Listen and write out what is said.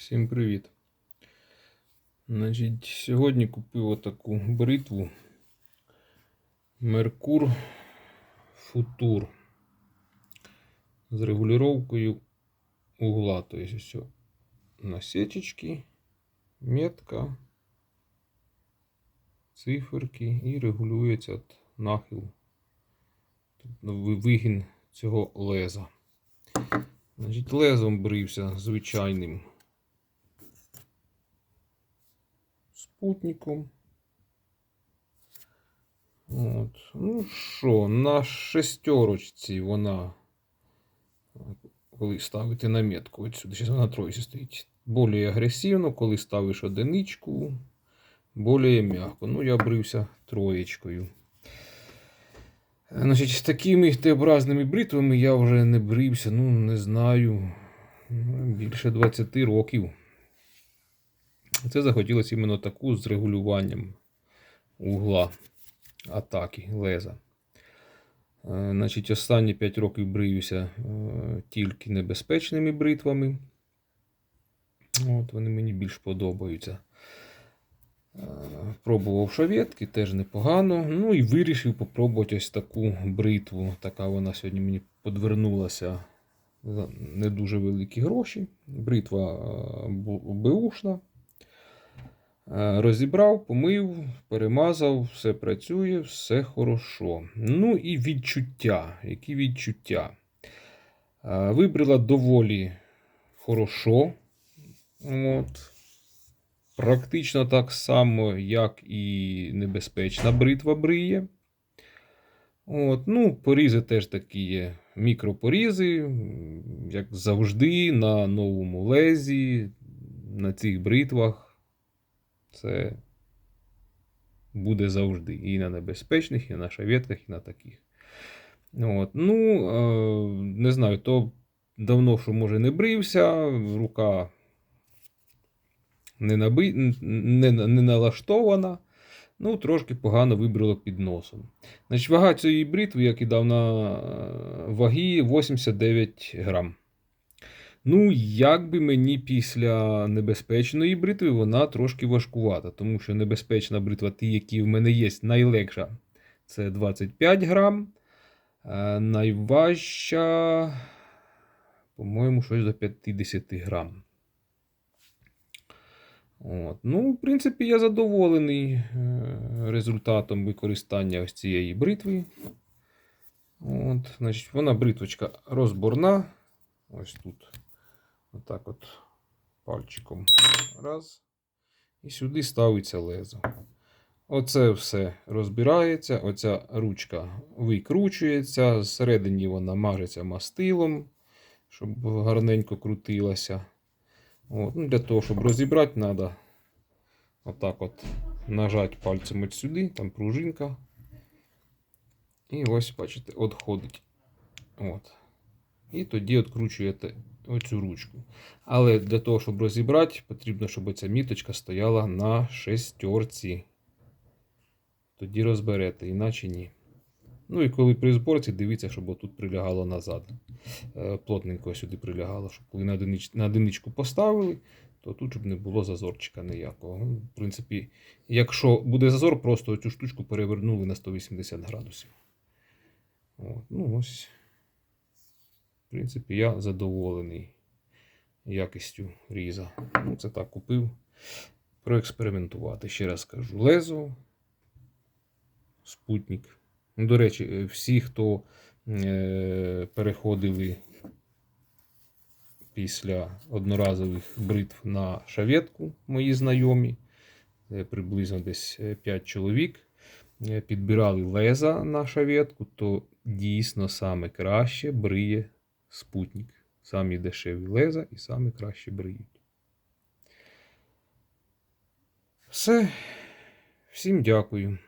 Всім привіт. Значить, сьогодні купив отаку бритву Mercur Futur з регулюванням угла. Тобто все насечечки, метка, циферки і регулюється нахил, тобто вигін цього леза. Значить, лезом брився звичайним спутником. От. Ну що, на шестерочці вона, коли ставити на метку, от сюди, зараз вона тройці стоїть. Более агресивно, коли ставиш одиничку, более м'яко. Ну, я брився троєчкою. Значить, з такими Т-образними бритвами я вже не брився, ну, не знаю, більше 20 років. Це захотілося іменно таку з регулюванням угла атаки леза. Е, Значить, останні 5 років бриюся е, тільки небезпечними бритвами. От Вони мені більш подобаються. Е, Пробував шаветки, теж непогано. Ну і вирішив попробувати ось таку бритву. Така вона сьогодні мені подвернулася за не дуже великі гроші. Бритва бу- беушна. Е, Розібрав, помив, перемазав, все працює, все хорошо. Ну і відчуття. Які відчуття? Е, Вибрала доволі хорошо. От. Практично так само, як і небезпечна бритва бриє. От, ну, порізи теж такі є мікропорізи, як завжди, на новому лезі, на цих бритвах. Це буде завжди. І на небезпечних, і на шаветках, і на таких. От. Ну, е, не знаю, то давно, що може не брився, рука не, наби... не, не налаштована. Ну, трошки погано вибрало під носом. Значить, вага цієї бритви, як і дав на е, ваги, 89 грам. Ну, як би мені після небезпечної бритви вона трошки важкувата, тому що небезпечна бритва, ті, які в мене є, найлегша, це 25 грам. Е, найважча, по-моєму, щось до 50 грам. От. Ну, в принципі, я задоволений е, результатом використання ось цієї бритви. От, значить, вона бритвочка розборна. Ось тут. Отак от пальчиком. Раз. І сюди ставиться лезо. Оце все розбирається. Оця ручка викручується. Зсередині вона мажеться мастилом, щоб гарненько крутилася. От, ну, для того, щоб розібрати, треба отак от нажати пальцем от сюди, там пружинка. І ось, бачите, відходить. От. І тоді відкручуєте оцю ручку. Але для того, щоб розібрати, потрібно, щоб ця міточка стояла на шестерці. Тоді розберете, іначе ні. Ну і коли при зборці, дивіться, щоб отут прилягало назад. Е, Плотненько сюди прилягало, щоб коли на, одинич, на одиничку поставили, то тут щоб не було зазорчика ніякого. Ну, В принципі, якщо буде зазор, просто цю штучку перевернули на 180 градусів. От, ну ось. В принципі, я задоволений якістю різа. Ну, це так купив. Проекспериментувати. Ще раз кажу. Лезо, спутник. Ну, До речі, е, всі, хто е, переходили після одноразових бритв на шаветку, мої знайомі, е, приблизно десь 5 чоловік, е, підбирали леза на шаветку, то дійсно саме краще бриє спутник. Самі дешеві леза і саме краще бриють. Все. Всім дякую.